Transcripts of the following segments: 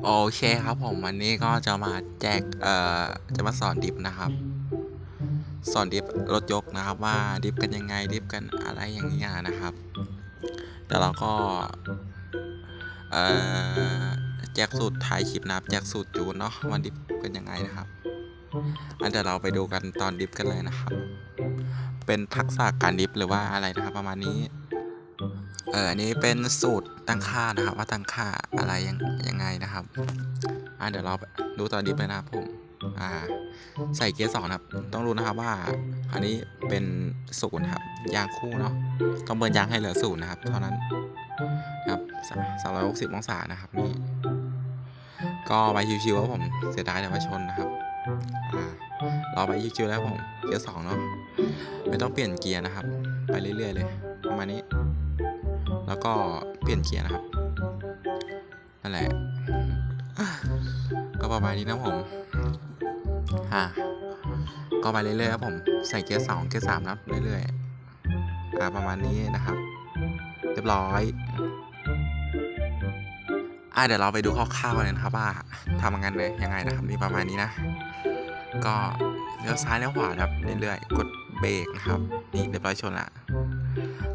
โอเคครับผมวันนี้ก็จะมาแจกเอ่อจะมาสอนดิฟนะครับ สอนดิฟรถยกนะครับว่าดิฟกันยังไงดิฟกันอะไรอย่างเงี้ยนะครับเดี๋ยวเราก็เอ่อแจกสูตรถ่ายคลิปนะครับแจกสูตรจูนเนาะว่าดิฟกันยังไงนะครับ อันเดี๋ยวเราไปดูกันตอนดิฟกันเลยนะครับ เป็นทักษะการดิฟหรือว่าอะไรนะครับ ประมาณนี้ เอออันนี้เป็นสูตรตั้งค่านะครับ ว่าตั้งค่าอะไรยังยังไงนะครับอ่าเดี๋ยวเราดูต่อดิฟเลยนะครับผมอ่าใส่เกียร์สองครับ ต้องรู้นะครับว่าอันนี้เป็นศูนย์ครับยางคู่เนาะต้องเบิร์นยางให้เหลือศูนย์นะครับ เท่านั้นครับสามร้อยหกสิบองศานะครับนี่ก็ไปชิวๆครับผมเสียดายแต่ว่าชนนะครับอ่าเราไปชิวๆแล้วผมเกียร์สองเนาะไม่ต้องเปลี่ยนเกียร์นะครับ ไปเรื่อยๆเลยประมาณนี้ แล้วก็เปลี่ยนเกียร์นะครับ นั่นแหละ ก็ประมาณนี้นะผมฮ่าก็ไปเรื่อยๆครับผม ใส่เกียร์สองเกียร์สามนะครับเรื่อยๆอ่าประมาณนี้นะครับ เรียบร้อยอ่าเดี๋ยวเราไปดูคร่าวๆเลยนะครับว่าทำงานเลยยังไงนะครับนี่ประมาณนี้นะ ก็เลี้ยวซ้ายเลี้ยวขวาครับเรื่อยๆกดเบรกนะครับ นี่เรียบร้อยชนละ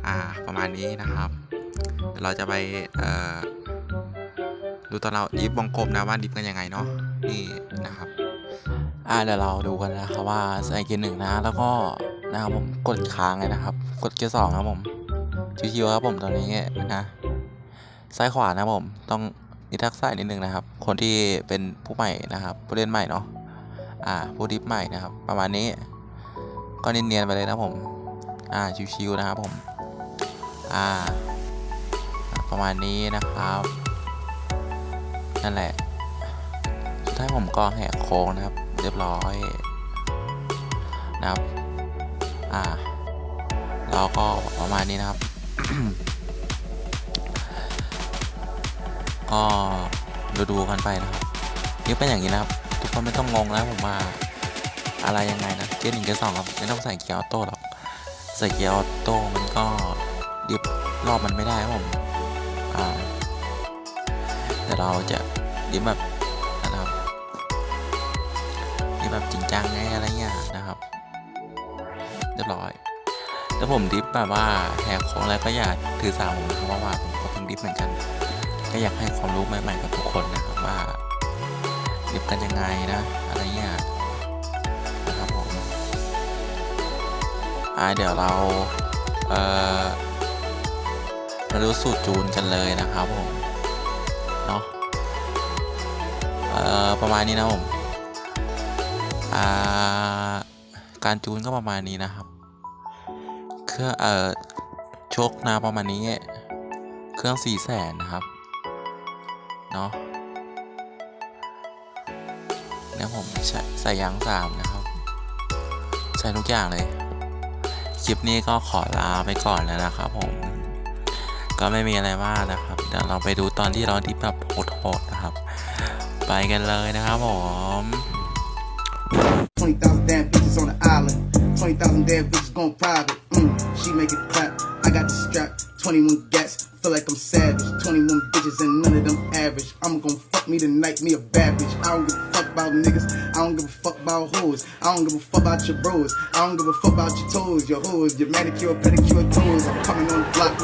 อ่าประมาณนี้นะครับ เราจะไปดูตอนเราดิฟวงกลมนะว่าดิฟกันยังไงเนาะนี่นะครับอ่าเดี๋ยวเราดูกันนะครับว่าใส่เกียร์หนึ่งนะ แล้วก็นะครับผมกดค้างเลยนะครับ กดเกียร์สองครับผมชิวๆครับผมตอนนี้นะซ้ายขวานะผมต้องนิทักษะนิดนึงนะครับ คนที่เป็นผู้ใหม่นะครับ ผู้เล่นใหม่เนาะอ่าผู้ดิฟใหม่นะครับ ประมาณนี้ก็เนียนๆไปเลยนะผม อ่าชิวๆนะครับผม อ่า ประมาณนี้นะครับนั่นแหละสุดท้ายผมก็แหกโค้งนะครับ เรียบร้อยนะครับอ่าเราก็ประมาณนี้นะครับก็ดูดูกันไปนะครับนี่เป็นอย่างนี้นะครับ ทุกคนไม่ต้องงงนะผมว่าอะไรยังไงนะเกียร์หนึ่งเกียร์สองครับไม่ต้องใส่เกียร์ออโต้หรอกใส่เกียร์ออโต้มันก็ดิบรอบมันไม่ได้ครับผม เราจะดิบแบบนะครับดิบแบบจริงจังไงอะไรเงี้ยนะครับ เรียบร้อยแล้วผมดิฟแบบว่าแหกโค้งแล้วก็อยากถือสาผมนะครับเพราะว่าผมก็เพิ่งดิฟเหมือนกัน ก็อยากให้ความรู้ใหม่ๆกับทุกคนนะครับว่าดิฟกันยังไงนะอะไรเงี้ยนะครับผมอ่าเดี๋ยวเราเอ่อมาดูสูตรจูนกันเลยนะครับผม เนาะเอ่อประมาณนี้นะผมอ่าการจูนก็ประมาณนี้นะครับ เครื่องเอ่อโชคนะประมาณนี้ เครื่องสี่แสนนะครับ เนาะเนี่ยผมใส่ใส่ยางสามนะครับ ใส่ทุกอย่างเลย คลิปนี้ก็ขอลาไปก่อนแล้วนะครับผม ก็ไม่มีอะไรมากนะครับ เดี๋ยวเราไปดูตอนที่เราดิฟแบบโหดๆนะครับ ไปกันเลยนะครับผม 20,000 damn bitches on the island. 20,000 damn bitches going private. Mm, she make it clap. I got the strap. 21 gats. Feel like I'm savage. 21 bitches and none of them average. I'm gonna fuck me tonight, me a bad bitch. I don't give a fuck about niggas. I don't give a fuck about hoes. I don't give a fuck about your bros. I don't give a fuck about your toes, your hoes, your manicure, pedicure toes. I'm coming on the block.